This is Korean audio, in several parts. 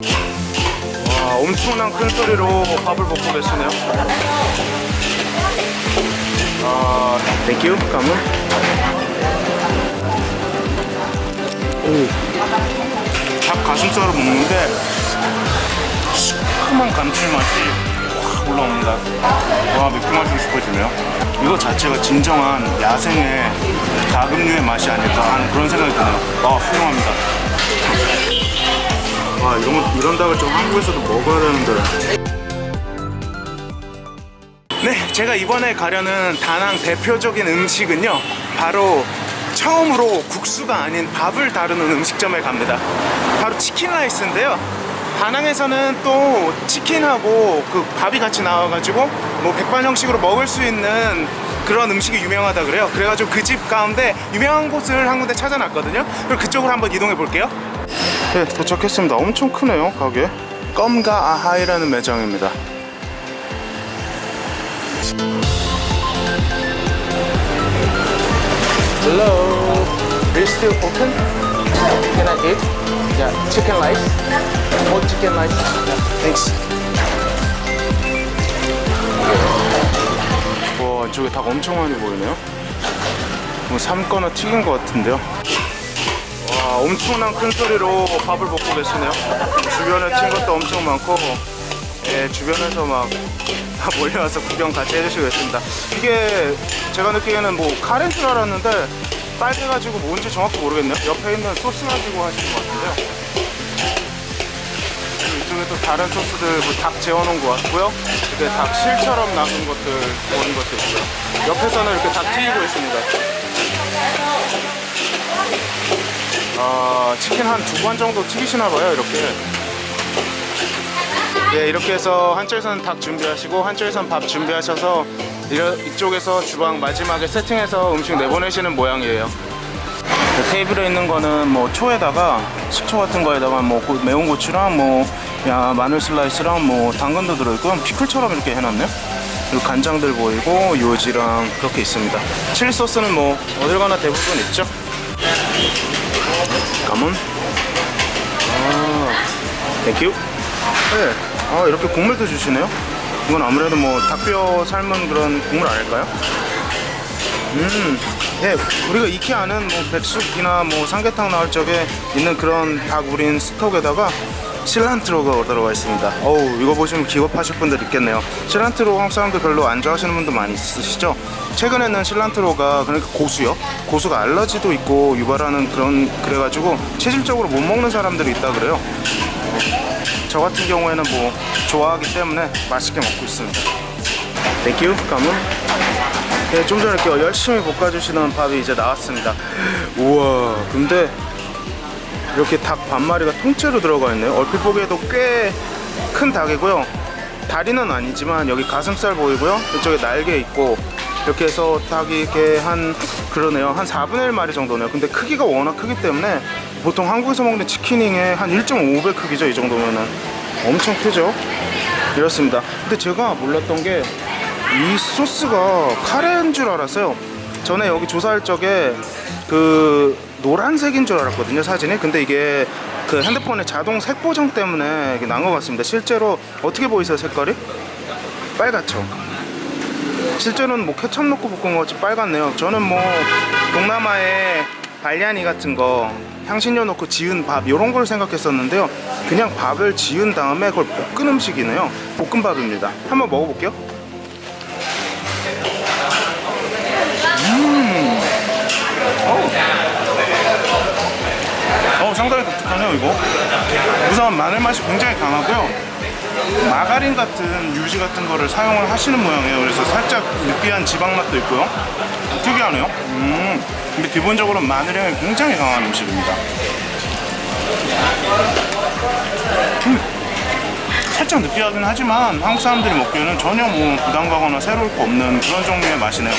와, 엄청난 큰 소리로 밥을 먹고 계시네요. 아, 땡큐. 오, 닭 가슴살을 먹는데 시큼한 감칠맛이 확 올라옵니다. 와, 맥주 마시고 싶어지네요. 이거 자체가 진정한 야생의 닭음료의 맛이 아닐까 하는 그런 생각이 드네요. 아, 훌륭합니다. 와 이런 거- 이런 닭을 좀 한국에서도 먹어야 되는데. 네, 제가 이번에 가려는 다낭 대표적인 음식은요. 바로 처음으로 국수가 아닌 밥을 다루는 음식점에 갑니다. 바로 치킨 라이스인데요. 다낭에서는 또 치킨하고 그 밥이 같이 나와가지고 뭐 백반 형식으로 먹을 수 있는 그런 음식이 유명하다 그래요. 그래가지고 그 집 가운데 유명한 곳을 한 군데 찾아놨거든요. 그럼 그쪽으로 한번 이동해 볼게요. 네, 도착했습니다. 엄청 크네요, 가게. 껌가 아하이라는 매장입니다. Hello, are you still open? Can I eat? Yeah, chicken rice. More chicken rice. Yeah. 땡스. 와, 이쪽에 닭 엄청 많이 보이네요. 뭐 삶거나 튀긴 것 같은데요. 와, 엄청난 큰 소리로 밥을 먹고 계시네요. 주변에 친구도 엄청 많고, 예, 주변에서 막 다 몰려와서 구경 같이 해주시고 있습니다. 이게 제가 느끼기에는 뭐 카레인 줄 알았는데 빨개가지고 뭔지 정확히 모르겠네요. 옆에 있는 소스 가지고 하시는 것 같은데요. 이쪽에 또 다른 소스들 뭐 닭 재워놓은 것 같고요. 이렇게 닭 실처럼 남은 것들 보는 것도 있고요. 옆에서는 이렇게 닭 튀기고 있습니다. 아 치킨 한 두 번 정도 튀기시나 봐요 이렇게. 네 이렇게 해서 한쪽에서는 닭 준비하시고 한쪽에서는 밥 준비하셔서 이쪽에서 주방 마지막에 세팅해서 음식 내보내시는 모양이에요. 그 테이블에 있는 거는 뭐 초에다가 식초 같은 거에다가 뭐 고- 매운 고추랑 뭐 야, 마늘 슬라이스랑 뭐 당근도 들어있고 피클처럼 이렇게 해놨네요. 그리고 간장들 보이고 요지랑 그렇게 있습니다. 칠리 소스는 뭐 어딜 가나 대부분 있죠. 가문. 아, 땡큐. 네. 아 이렇게 국물도 주시네요. 이건 아무래도 뭐 닭뼈 삶은 그런 국물 아닐까요? 음, 예, 우리가 익히 아는 뭐 백숙이나 뭐 삼계탕 나올 적에 있는 그런 닭 우린 스톡에다가 실란트로가 들어가 있습니다. 어우, 이거 보시면 기겁하실 분들 있겠네요. 실란트로 한국 사람들 별로 안 좋아하시는 분도 많이 있으시죠? 최근에는 실란트로가 그러니까 고수요. 고수가 알러지도 있고 유발하는 그런 그래가지고 체질적으로 못 먹는 사람들이 있다 그래요. 저 같은 경우에는 뭐 좋아하기 때문에 맛있게 먹고 있습니다. 땡큐, 가문. 네, 좀 전에 이렇게 열심히 볶아주시는 밥이 이제 나왔습니다. 우와, 근데 이렇게 닭 반마리가 통째로 들어가 있네요. 얼핏 보기에도 꽤 큰 닭이고요. 다리는 아니지만 여기 가슴살 보이고요. 이쪽에 날개 있고 이렇게 해서 닭이 이렇게 한 그러네요. 한 4분의 1 마리 정도네요. 근데 크기가 워낙 크기 때문에 보통 한국에서 먹는 치킨잉의 한 1.5배 크기죠. 이 정도면은 엄청 크죠. 이렇습니다. 근데 제가 몰랐던 게 이 소스가 카레인 줄 알았어요. 전에 여기 조사할 적에 그 노란색인 줄 알았거든요 사진이. 근데 이게 그 핸드폰의 자동 색 보정 때문에 이게 난 것 같습니다. 실제로 어떻게 보이세요 색깔이? 빨갛죠. 실제로는 뭐 케첩 넣고 볶은 것 같이 빨갛네요. 저는 뭐 동남아의 발리아니 같은 거 향신료 넣고 지은 밥 이런 걸 생각했었는데요. 그냥 밥을 지은 다음에 그걸 볶은 음식이네요. 볶음밥입니다. 한번 먹어볼게요. 독특하네요 이거? 우선 마늘 맛이 굉장히 강하고요. 마가린 같은 유지 같은 거를 사용을 하시는 모양이에요. 그래서 살짝 느끼한 지방 맛도 있고요. 특이하네요. 음 근데 기본적으로 마늘 향이 굉장히 강한 음식입니다. 음, 살짝 느끼하긴 하지만 한국 사람들이 먹기에는 전혀 뭐 부담 가거나 새로울 거 없는 그런 종류의 맛이네요.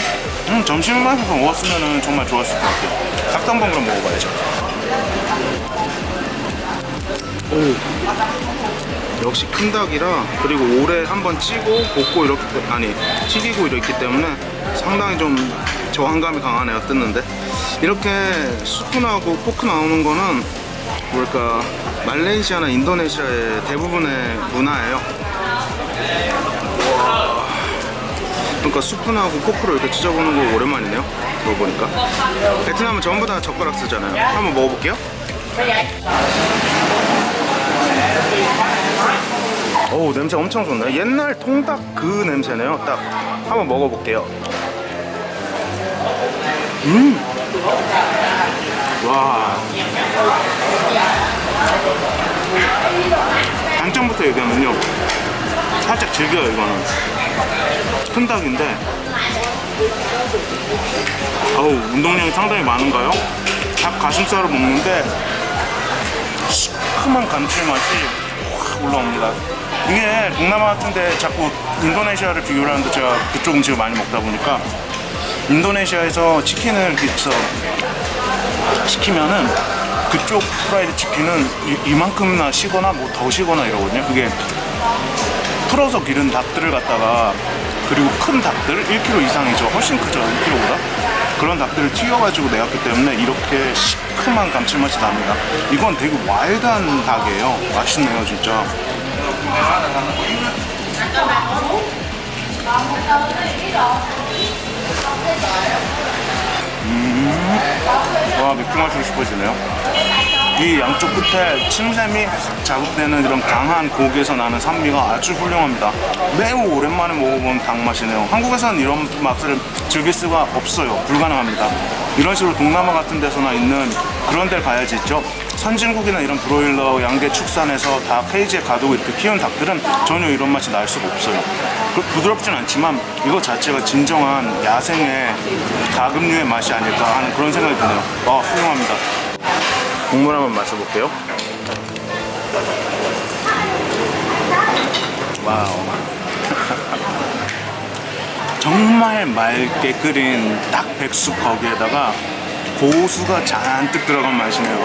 음, 점심마에서 먹었으면 정말 좋았을 것 같아요. 닭도 한번 그럼 먹어봐야죠 역시 큰 닭이라 그리고 오래 한번 찌고 볶고 이렇게 아니 튀기고 이렇기 때문에 상당히 좀 저항감이 강하네요 뜯는데 이렇게 스푼하고 포크 나오는 거는 뭘까 말레이시아나 인도네시아의 대부분의 문화예요. 와. 그러니까 수프나고 코크로 이렇게 찢어보는 거 오랜만이네요. 먹어보니까. 베트남은 전부 다 젓가락 쓰잖아요. 한번 먹어볼게요. 오 냄새 엄청 좋네. 옛날 통닭 그 냄새네요. 딱 한번 먹어볼게요. 음. 와. 단점부터 얘기하면요. 살짝 질겨요 이거는. 큰 닭인데. 어우 운동량이 상당히 많은가요? 닭 가슴살을 먹는데 시큼한 감칠맛이 확 올라옵니다. 이게 동남아 같은데 자꾸 인도네시아를 비교를 하는데 제가 그쪽 음식을 많이 먹다 보니까 인도네시아에서 치킨을 이렇게 해서 시키면은 그쪽 프라이드 치킨은 이, 만큼나 시거나 뭐 더 시거나 이러거든요. 그게 풀어서 기른 닭들을 갖다가 그리고 큰 닭들 1kg 이상이죠. 훨씬 크죠. 1kg보다. 그런 닭들을 튀겨가지고 내왔기 때문에 이렇게 시큼한 감칠맛이 납니다. 이건 되게 와일드한 닭이에요. 맛있네요, 진짜. 와 맥주 마시고 싶어지네요. 이 양쪽 끝에 침샘이 자극되는 이런 강한 고기에서 나는 산미가 아주 훌륭합니다. 매우 오랜만에 먹어본 닭 맛이네요. 한국에서는 이런 맛을 즐길 수가 없어요. 불가능합니다. 이런 식으로 동남아 같은 데서나 있는 그런 데를 가야지 있죠. 선진국이나 이런 브로일러 양계 축산에서 다 케이지에 가두고 이렇게 키운 닭들은 전혀 이런 맛이 날 수가 없어요. 그- 부드럽진 않지만 이거 자체가 진정한 야생의 가금류의 맛이 아닐까 하는 그런 생각이 드네요. 아, 훌륭합니다. 국물 한번 마셔볼게요. 와우. 정말 맑게 끓인 딱 백숙 거기에다가 고수가 잔뜩 들어간 맛이네요.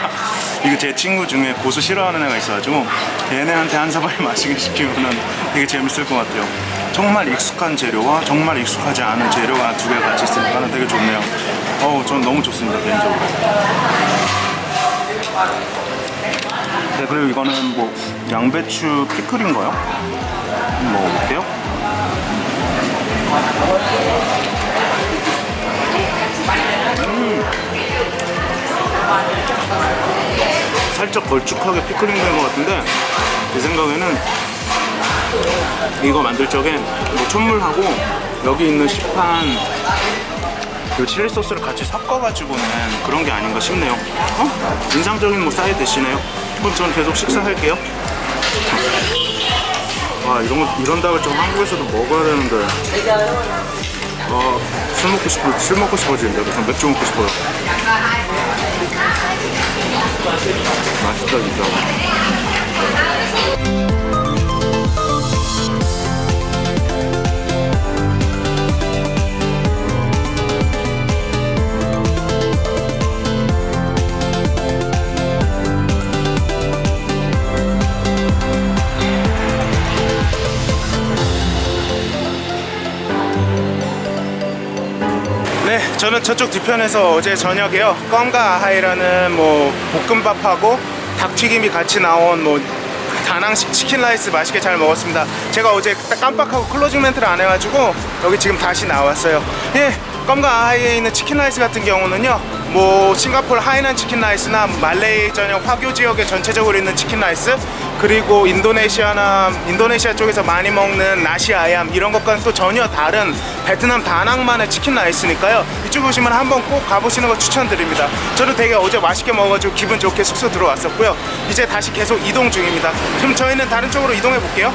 이거 제 친구 중에 고수 싫어하는 애가 있어가지고 얘네한테 한 사발 마시게 시키면은 되게 재밌을 것 같아요. 정말 익숙한 재료와 정말 익숙하지 않은 재료가 두 개가 같이 있으니까 되게 좋네요. 어우, 전 너무 좋습니다, 개인적으로. 네, 그리고 이거는 뭐 양배추 피클인가요? 먹어볼게요. 살짝 걸쭉하게 피클링 된 것 같은데 제 생각에는 이거 만들 적에 뭐 촛물하고 여기 있는 시판 그 칠리 소스를 같이 섞어가지고 는 그런 게 아닌가 싶네요. 어? 인상적인 뭐 사이드 대시네요. 그럼 저는 계속 식사할게요. 와 이런 거 이런 닭을 좀 한국에서도 먹어야 되는데. 아술 먹고 싶어 술 먹고 싶어지는데 그래서 맥주 먹고 싶어요. 맛있다 진짜. 저는 저쪽 뒤편에서 어제 저녁에요. 껌과 아하이라는 뭐 볶음밥하고 닭튀김이 같이 나온 뭐 다낭식 치킨 라이스 맛있게 잘 먹었습니다. 제가 어제 딱 깜빡하고 클로징 멘트를 안 해가지고 여기 지금 다시 나왔어요. 예, 껌과 아하이에 있는 치킨 라이스 같은 경우는요. 뭐 싱가포르 하이난 치킨 라이스나 말레이 전역 화교 지역에 전체적으로 있는 치킨 라이스 그리고 인도네시아나 인도네시아 쪽에서 많이 먹는 나시 아얌 이런 것과는 또 전혀 다른 베트남 다낭만의 치킨 라이스니까요 이쪽 오시면 한번 꼭 가보시는 거 추천드립니다. 저도 되게 어제 맛있게 먹어가지고 기분 좋게 숙소 들어왔었고요. 이제 다시 계속 이동 중입니다. 그럼 저희는 다른 쪽으로 이동해 볼게요